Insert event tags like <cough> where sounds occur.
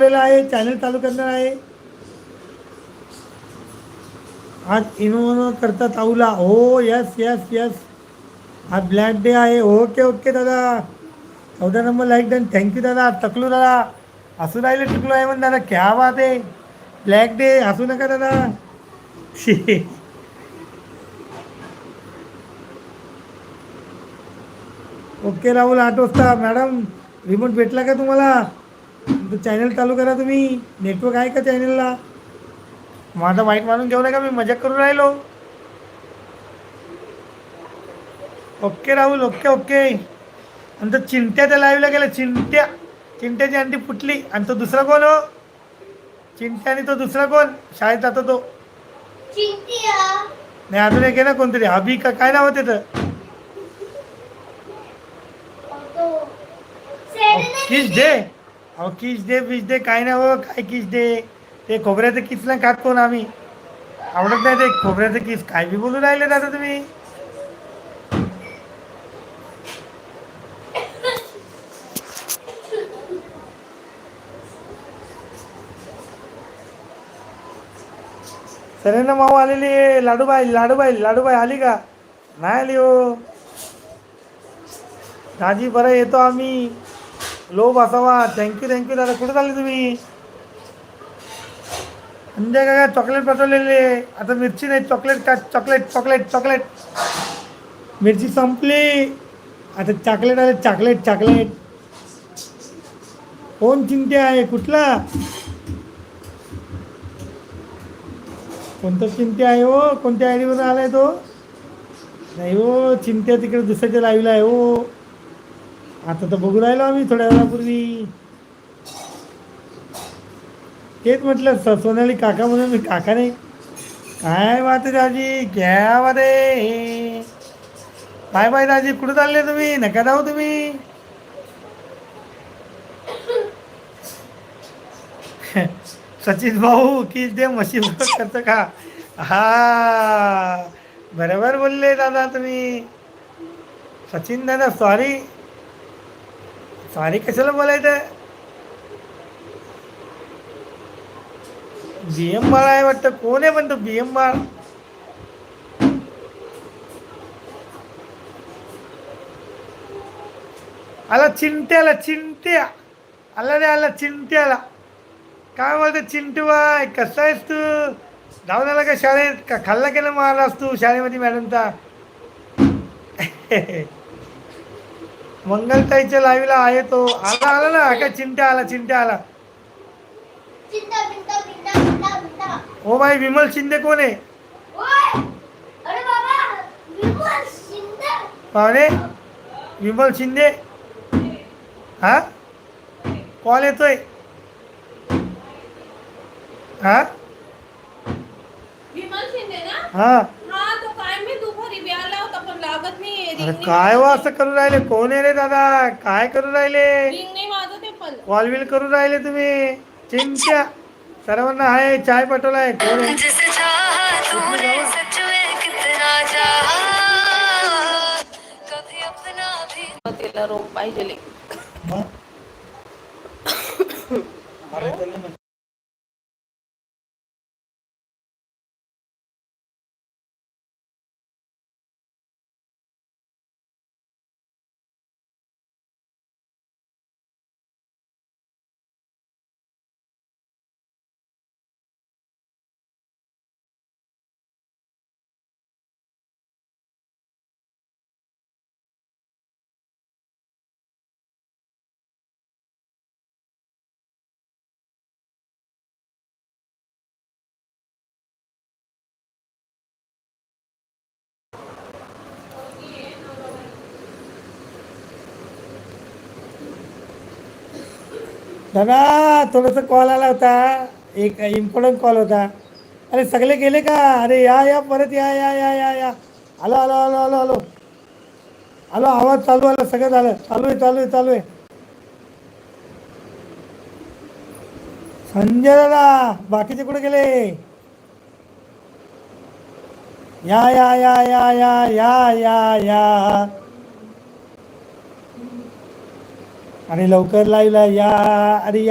केलेलं आहे चॅनल चालू करणार आहे. आज इनो करता ताऊला. हो यस यस यस आज ब्लॅक डे आहे. ओके ओके दादा. चौदा नंबर लाईक डन थँक्यू दादा. टकलू दादा. असू राहिले टकलू आहे म्हण दादा. क्या बात आहे. ब्लॅक डे हसू नका दादा. <laughs> शी. ओके राहुल आठ वाजता. मॅडम रिमोट भेटला का तुम्हाला? चॅनल चालू करा तुम्ही. नेटवर्क आहे का चॅनलला? माझा वाईट मानून घेऊ नका मी मजा करून राहिलो. Okay Rahul okay okay. आणि तो चिंट्या त्या लाईव्हला गेला चिंट्या. चिंट्याची अंडी फुटली. आणि तो दुसरा कोण हो? चिंट्या आणि तो दुसरा कोण? शाळेत जातो तो. नाही अजून एक आहे ना कोणतरी. अभि का काय नाव होते तर किस डे अहो किस दे बिस दे काय नाही हो काय किस दे? ते खोबऱ्याचं किस नाही खात कोण आम्ही? आवडत नाही ते खोबऱ्याचं किस. काय बी बोलू राहिले दादा तुम्ही? सरे ना माऊ आलेली आहे. लाडूबाई लाडूबाई लाडूबाई आली का? नाही आली हो. दाजी बरं येतो आम्ही. लो बसावा. थँक्यू थँक्यू दादा. कुठे चालले तुम्ही? संजय काय? चॉकलेट पाठवलेले. आता मिरची नाही चॉकलेट का? चॉकलेट चॉकलेट चॉकलेट मिरची संपली. आता चॉकलेट आले चॉकलेट चॉकलेट कोण चिंते आहे? कुठला? कोणतं चिंते आहे हो? कोणत्या आयडीवर आलाय तो? नाही हो चिंत्या तिकडे दुसऱ्याच्या लाईव्हला आहे हो. आता तर बघू राहिलो आम्ही थोड्या वेळापूर्वी. तेच म्हटलं स सोनाली काका म्हणून मी काका नाही. काय बात आहे दाजी क्या बात आहे बाय बाय दाजी कुठं चालले तुम्ही? नका जाऊ तुम्ही. सचिन भाऊ की दे मशीन करतं का? हा बरोबर बोलले दादा तुम्ही. सचिन दादा सॉरी सारे कशाला बोलायचं? बी एम बाळ आहे वाटतं. कोण आहे म्हणतो बी एम बाळ? आला चिंट्याला चिंट्या. आला रे आला चिंट्याला. काय बोलते चिंटू बाय? कसा आहेस तू? जाऊन आला का शाळेत का खाल्ला केलं मारलास तू शाळेमध्ये मॅडमचा? <laughs> मंगलताईच्या लाईव्हला आहे तो. आला आला ना काय चिंट्या आला चिंट्या आला. चिंता बिंता बिंता बिंता बिंता ओ बाई विमल शिंदे कोण आहे? ओय अरे बाबा विमल शिंदे. पाहुणे विमल शिंदे? हा? कॉल येतोय. हा? विमल शिंदे ना? हा हा तो काय मी दुपारी बी आला नाही अरे काय व असं करू राहिले? कोण आहे रे दादा? काय करू राहिले? रिंग नाही वाजत आहे पण. कॉल बिल करू राहिले तुम्ही. चिंच्या. सर्वांना आहे चाय कोण आहे? जिसे चाहा तूने सच में कितना चाहा। कभी अपना भी तिला रोग पाहिजे दादा थोडंसं कॉल आला होता एक इम्पॉर्टंट कॉल होता अरे सगळे गेले का अरे या या परत या या या या या आलो आलो आलो आलो आलो आलो आवाज चालू आला सगळं झालं चालू आहे चालू आहे चालू आहे संजय दादा बाकीचे कुठे गेले या या या या या या या या आणि लवकर लाईव्हला या अरे या.